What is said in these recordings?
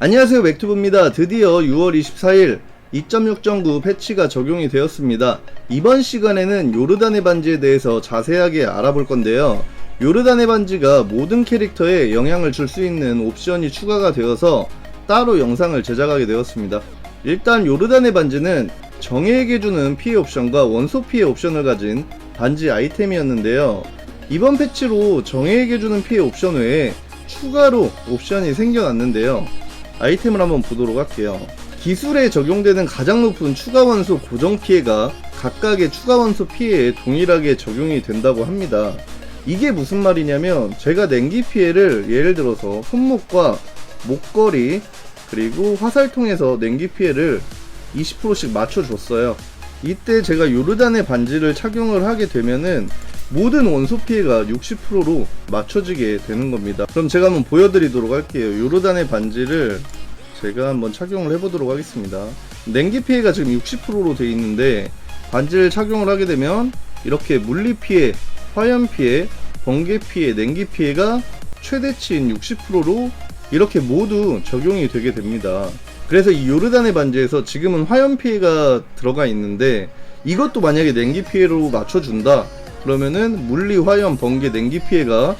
안녕하세요 맥투브입니다. 드디어 6월 24일 2.6.9 패치가 적용이 되었습니다. 이번 시간에는 요르단의 반지에 대해서 자세하게 알아볼 건데요. 요르단의 반지가 모든 캐릭터에 영향을 줄 수 있는 옵션이 추가가 되어서 따로 영상을 제작하게 되었습니다. 일단 요르단의 반지는 정예에게 주는 피해 옵션과 원소 피해 옵션을 가진 반지 아이템이었는데요. 이번 패치로 정예에게 주는 피해 옵션 외에 추가로 옵션이 생겨났는데요. 아이템을 한번 보도록 할게요. 기술에 적용되는 가장 높은 추가 원소 고정 피해가 각각의 추가 원소 피해에 동일하게 적용이 된다고 합니다. 이게 무슨 말이냐면 제가 냉기 피해를 예를 들어서 손목과 목걸이 그리고 화살통에서 냉기 피해를 20%씩 맞춰줬어요. 이때 제가 요르단의 반지를 착용을 하게 되면은 모든 원소 피해가 60%로 맞춰지게 되는 겁니다. 그럼 제가 한번 보여드리도록 할게요. 요르단의 반지를 제가 한번 착용을 해보도록 하겠습니다. 냉기 피해가 지금 60%로 되어 있는데 반지를 착용을 하게 되면 이렇게 물리 피해, 화염 피해, 번개 피해, 냉기 피해가 최대치인 60%로 이렇게 모두 적용이 되게 됩니다. 그래서 이 요르단의 반지에서 지금은 화염 피해가 들어가 있는데 이것도 만약에 냉기 피해로 맞춰준다 그러면은 물리 화염 번개 냉기 피해가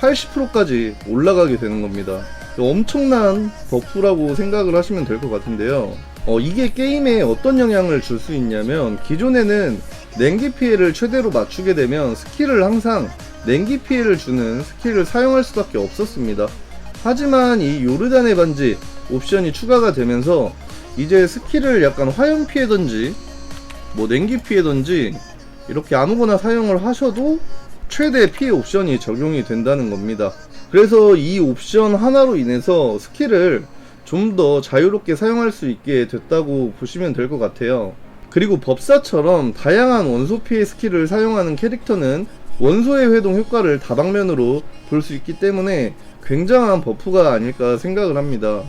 80%까지 올라가게 되는 겁니다. 엄청난 버프라고 생각을 하시면 될 것 같은데요. 어, 이게 게임에 어떤 영향을 줄 수 있냐면 기존에는 냉기 피해를 최대로 맞추게 되면 스킬을 항상 냉기 피해를 주는 스킬을 사용할 수밖에 없었습니다. 하지만 이 요르단의 반지 옵션이 추가가 되면서 이제 스킬을 약간 화염 피해든지 뭐 냉기 피해든지 이렇게 아무거나 사용을 하셔도 최대 피해 옵션이 적용이 된다는 겁니다. 그래서 이 옵션 하나로 인해서 스킬을 좀 더 자유롭게 사용할 수 있게 됐다고 보시면 될 것 같아요. 그리고 법사처럼 다양한 원소 피해 스킬을 사용하는 캐릭터는 원소의 회동 효과를 다방면으로 볼 수 있기 때문에 굉장한 버프가 아닐까 생각을 합니다.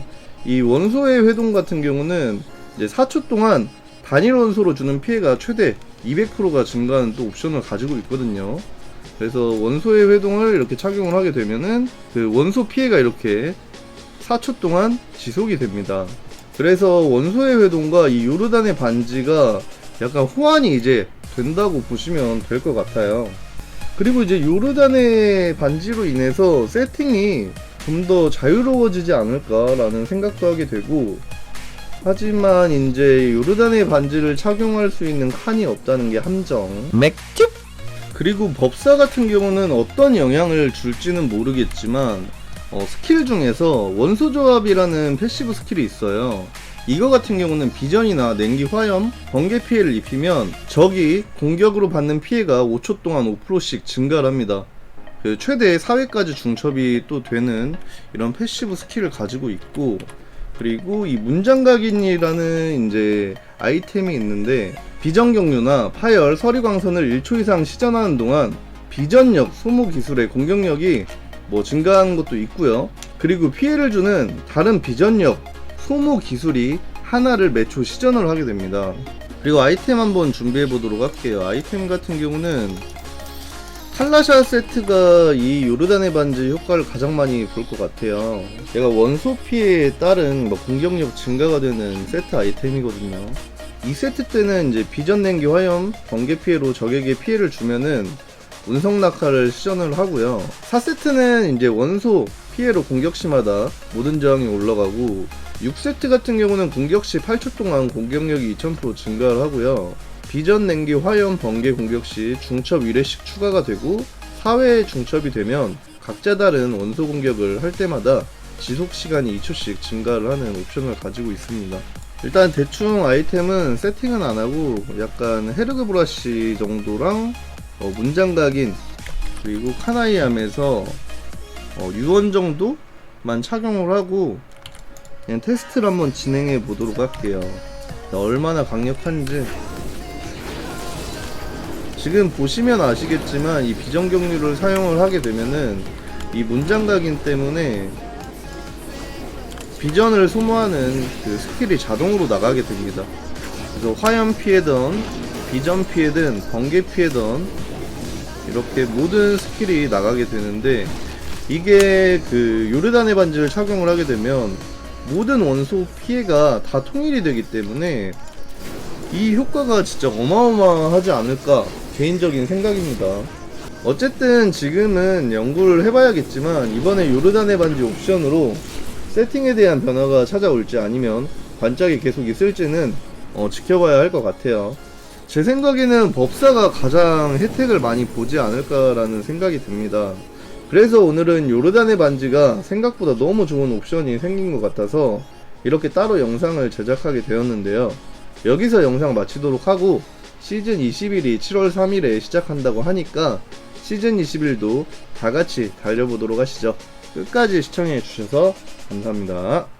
이 원소의 회동 같은 경우는 이제 4초 동안 단일 원소로 주는 피해가 최대 200%가 증가하는 또 옵션을 가지고 있거든요. 그래서 원소의 회동을 이렇게 착용을 하게 되면은 그 원소 피해가 이렇게 4초 동안 지속이 됩니다. 그래서 원소의 회동과 이 요르단의 반지가 약간 호환이 이제 된다고 보시면 될 것 같아요. 그리고 이제 요르단의 반지로 인해서 세팅이 좀 더 자유로워지지 않을까라는 생각도 하게 되고 하지만 이제 요르단의 반지를 착용할 수 있는 칸이 없다는 게 함정. 맥주 그리고 법사 같은 경우는 어떤 영향을 줄지는 모르겠지만 어, 스킬 중에서 원소 조합이라는 패시브 스킬이 있어요. 이거 같은 경우는 비전이나 냉기 화염, 번개 피해를 입히면 적이 공격으로 받는 피해가 5초 동안 5%씩 증가를 합니다. 그 최대 4회까지 중첩이 또 되는 이런 패시브 스킬을 가지고 있고 그리고 이 문장각인이라는 이제 아이템이 있는데 비전 경류나 파열, 서리 광선을 1초 이상 시전하는 동안 비전력, 소모 기술의 공격력이 뭐 증가하는 것도 있고요. 그리고 피해를 주는 다른 비전력, 소모 기술이 하나를 매초 시전을 하게 됩니다. 그리고 아이템 한번 준비해 보도록 할게요. 아이템 같은 경우는 칼라샤 세트가 이 요르단의 반지 효과를 가장 많이 볼 것 같아요. 얘가 원소 피해에 따른 뭐 공격력 증가가 되는 세트 아이템이거든요. 이 세트 때는 이제 비전 냉기 화염, 번개 피해로 적에게 피해를 주면은 운석 낙하를 시전을 하고요. 4세트는 이제 원소 피해로 공격 시마다 모든 저항이 올라가고 6세트 같은 경우는 공격 시 8초 동안 공격력이 2000% 증가를 하고요. 비전 냉기 화염 번개 공격 시 중첩 1회씩 추가가 되고 4회 중첩이 되면 각자 다른 원소 공격을 할 때마다 지속 시간이 2초씩 증가를 하는 옵션을 가지고 있습니다. 일단 대충 아이템은 세팅은 안 하고 약간 헤르그 브라시 정도랑 어, 문장각인 그리고 카나이암에서 어, 유언 정도만 착용을 하고 그냥 테스트를 한번 진행해 보도록 할게요. 얼마나 강력한지 지금 보시면 아시겠지만 이 비정경류를 사용을 하게 되면은 이 문장각인 때문에 비전을 소모하는 그 스킬이 자동으로 나가게 됩니다. 그래서 화염 피해든 비전 피해든 번개 피해든 이렇게 모든 스킬이 나가게 되는데 이게 그 요르단의 반지를 착용을 하게 되면 모든 원소 피해가 다 통일이 되기 때문에 이 효과가 진짜 어마어마하지 않을까 개인적인 생각입니다. 어쨌든 지금은 연구를 해봐야겠지만 이번에 요르단의 반지 옵션으로 세팅에 대한 변화가 찾아올지 아니면 반짝이 계속 있을지는 어, 지켜봐야 할 것 같아요. 제 생각에는 법사가 가장 혜택을 많이 보지 않을까라는 생각이 듭니다. 그래서 오늘은 요르단의 반지가 생각보다 너무 좋은 옵션이 생긴 것 같아서 이렇게 따로 영상을 제작하게 되었는데요. 여기서 영상 마치도록 하고 시즌 21이 7월 3일에 시작한다고 하니까 시즌 21도 다 같이 달려보도록 하시죠. 끝까지 시청해 주셔서 감사합니다.